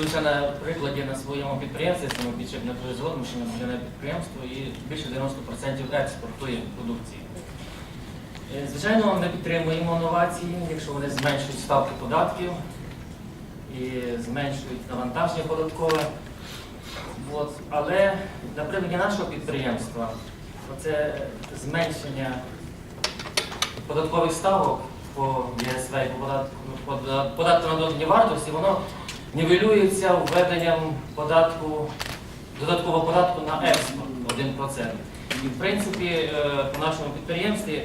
Лише на прикладі на своєму підприємстві, ми більше не производимо, що на підприємство і більше 90% експортує продукції. Е, Звичайно, ми підтримуємо новації, якщо вони зменшують ставки податків і зменшують навантаження податкове. От. Але на прикладі нашого підприємства це зменшення податкових ставок по ЄСВ і по податку на додані вартості, воно нівелюється введенням податку, додаткового податку на експорт 1%. І в принципі е, по нашому підприємстві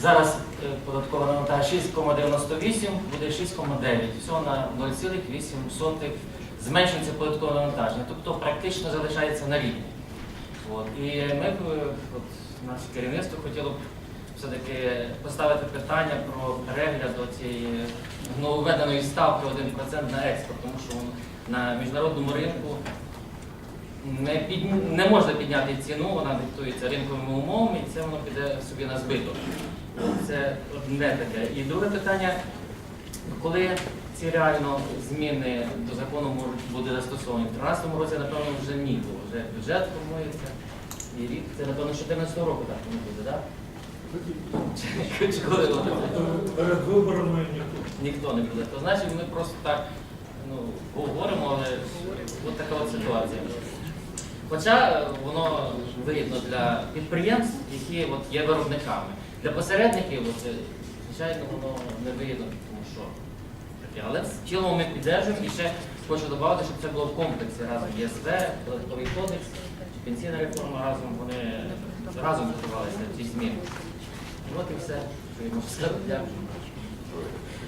зараз е, податкова навантаження 6,98 буде 6,9. Всього на 0,8 зменшується податкове навантаження. Тобто практично залишається на рівні. От. І ми б, е, от, наше керівництво хотіло б все-таки поставити питання про перегляд цієї нововведеної ставки 1% на експорт, тому що на міжнародному ринку не, під, не можна підняти ціну, вона диктується ринковими умовами, і це воно піде собі на збиток. Це одне таке. І друге питання, коли ці реально зміни до закону можуть бути застосовані? В 2013 році, напевно, вже ні, бо вже бюджет формується. І рік, це напевно 14 року так воно буде, так? Перед виборами ніхто. Ніхто не буде. То значить ми просто так ну, говоримо, але от така от ситуація. Хоча е, воно вигідно для підприємств, які от є виробниками. Для посередників, от, е, звичайно, воно не вигідно, тому що таке. Але в цілому ми піддержуємо і ще хочу додати, щоб це було в комплексі разом ЄСВ, податковий кодекс, пенсійна реформа разом, вони разом готувалися ці зміни. От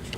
і